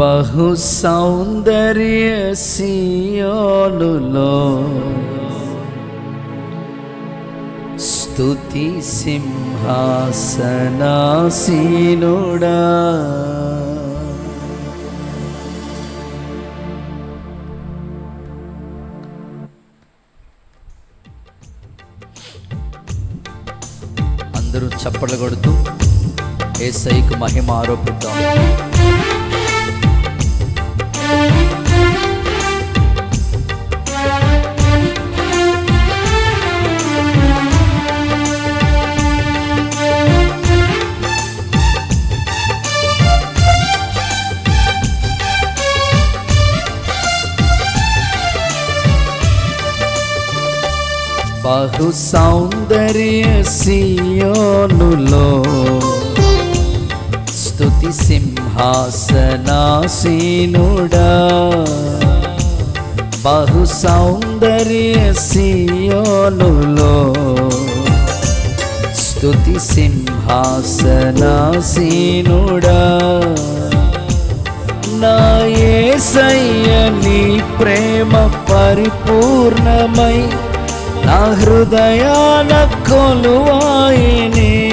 బహు సౌందర్య సియోనులో స్తుతి సింహాసనాసీనుడా. అందరూ చప్పట్లు కొడుతూ ఏసైకు మహిమ ఆరోపిద్దాం బహు సౌందర్య సియోనులో స్తుతి ఆసనాసీనుడా. బహు సౌందర్య సీయోనులో స్తుతి సింహాసనాసీనుడా. నా నీ ప్రేమ పరిపూర్ణమై నా హృదయాన కొలువాయినే.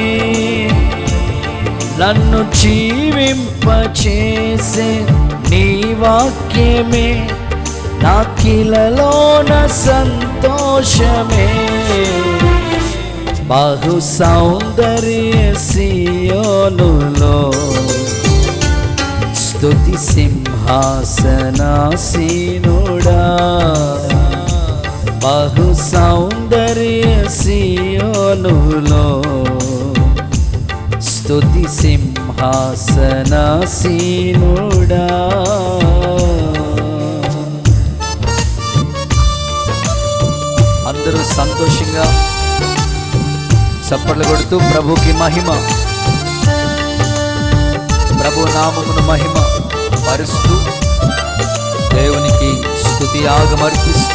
నన్ను జీవింపచేసే నీ వాక్యమే. నా కిలలోన సంతోషమే. బహు సౌందర్య సియోనులో. స్థుతి సింహాసనాసీనుడా. బహు సౌందర్య సియోనులో. స్తుతి సింహాసనాసీనుడా అందరూ సంతోషంగా చప్పట్లు కొడుతూ ప్రభుకి మహిమ. ప్రభు నామమును మహిమ. పరుస్తూ దేవునికి స్తుతి ఆగమర్పిస్తూ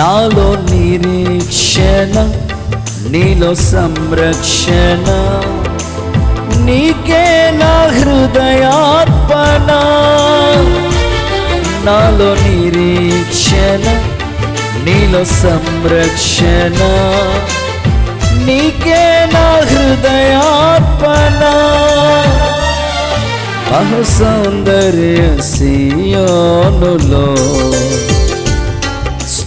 నాలో నిరీక్షణ నీలో సంరక్షణ. నీకే నా హృదయార్పణ. నాలో నిరీక్షణ నీలో సంరక్షణ. నీకే నా హృదయార్పణ. బహు సౌందర్య సీయోనులో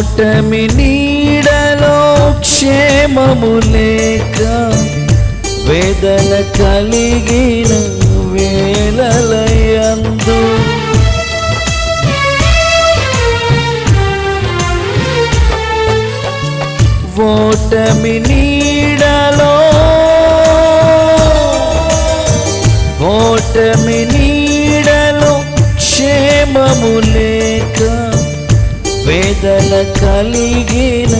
ఓటమి నీడలో క్షేమము లేక వేదన కలిగిన వేలలయందు ఓటమి నీడలో ఓటమి నీడలో క్షేమము లేక వేదన కలిగిన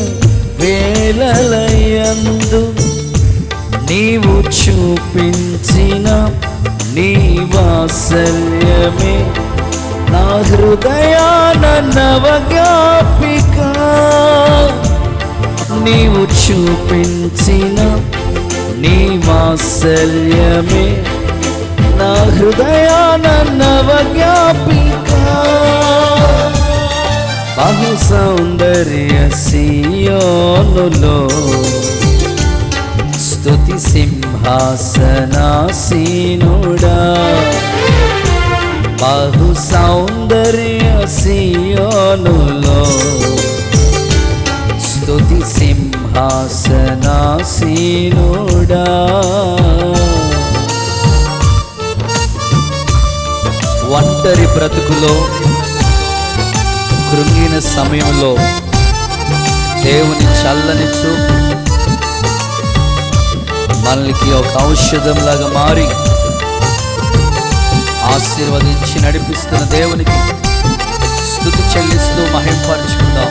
వేలలయందు నీవు చూపించిన నీ వాత్సల్యమే. నా హృదయాన నవజ్ఞాపిక. నీవు చూపించిన నీ వాత్సల్యమే. నా హృదయాన నవజ్ఞాపిక. బహు సౌందర్య సియోనులో స్తుతి సింహాసనాసీనుడా. బహు సౌందర్య సియోనులో స్తుతి సింహాసనాసీనుడా. ఒంటరి బ్రతుకులో కృంగిన సమయంలో దేవుని చల్లని చూపు మనకి ఒక ఔషధంలాగా మారి ఆశీర్వదించి నడిపిస్తున్న దేవునికి స్థుతి చెల్లిస్తూ మహింపరుచుకుందాం.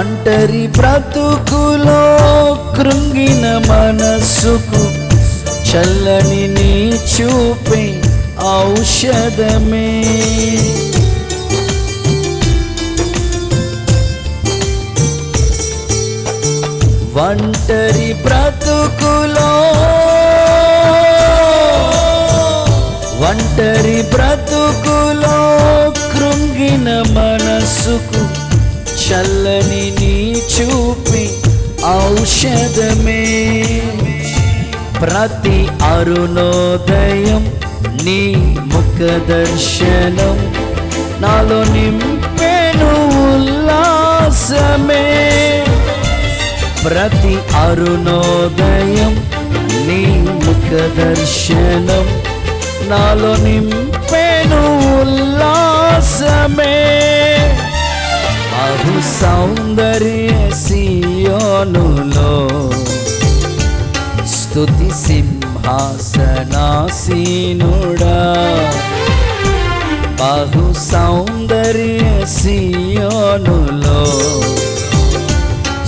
ఒంటరి బ్రతుకులో కృంగిన మనస్సుకు చల్లని నీ చూపే ఔషధమే. ఒంటరి బ్రతుకులో ఒంటరి బ్రతుకులో కృంగిన మనస్సుకు చల్లని నీ చూపి ఔషధమే. ప్రతి అరుణోదయం నీ ముఖ దర్శనం. నాలో నింపెను ఉల్లాసమే. ప్రతి అరుణోదయం నీ ముఖ దర్శనం. నాలో నింపెను ఉల్లాసమే. బాహు సౌందర్య సియోనులో. స్తుతి సింహాసనాసీనుడా. బాహు సౌందర్య సియోనులో.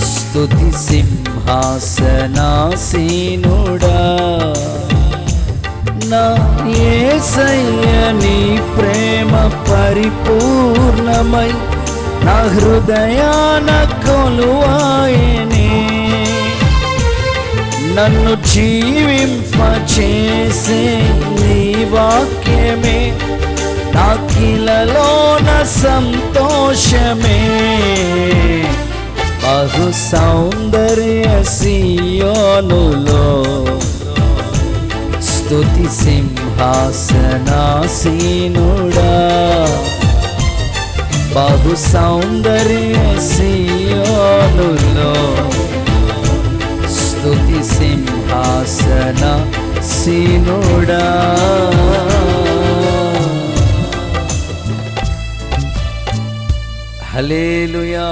స్తుతి సింహాసనాసీనుడా. నా యేసయ్య నీ ప్రేమ పరిపూర్ణమై నా హృదయాన కొలువాయనే. నన్ను జీవింపచేసే నీ వాక్యమే. నా కిలలోన సంతోషమే. బహు సౌందర్య సియోనులో. స్తుతి సింహాసనాసీనుడా. బహు సౌందర్య సియోనులో. స్తుతి సింహాసన సీనుడా. హలేలుయా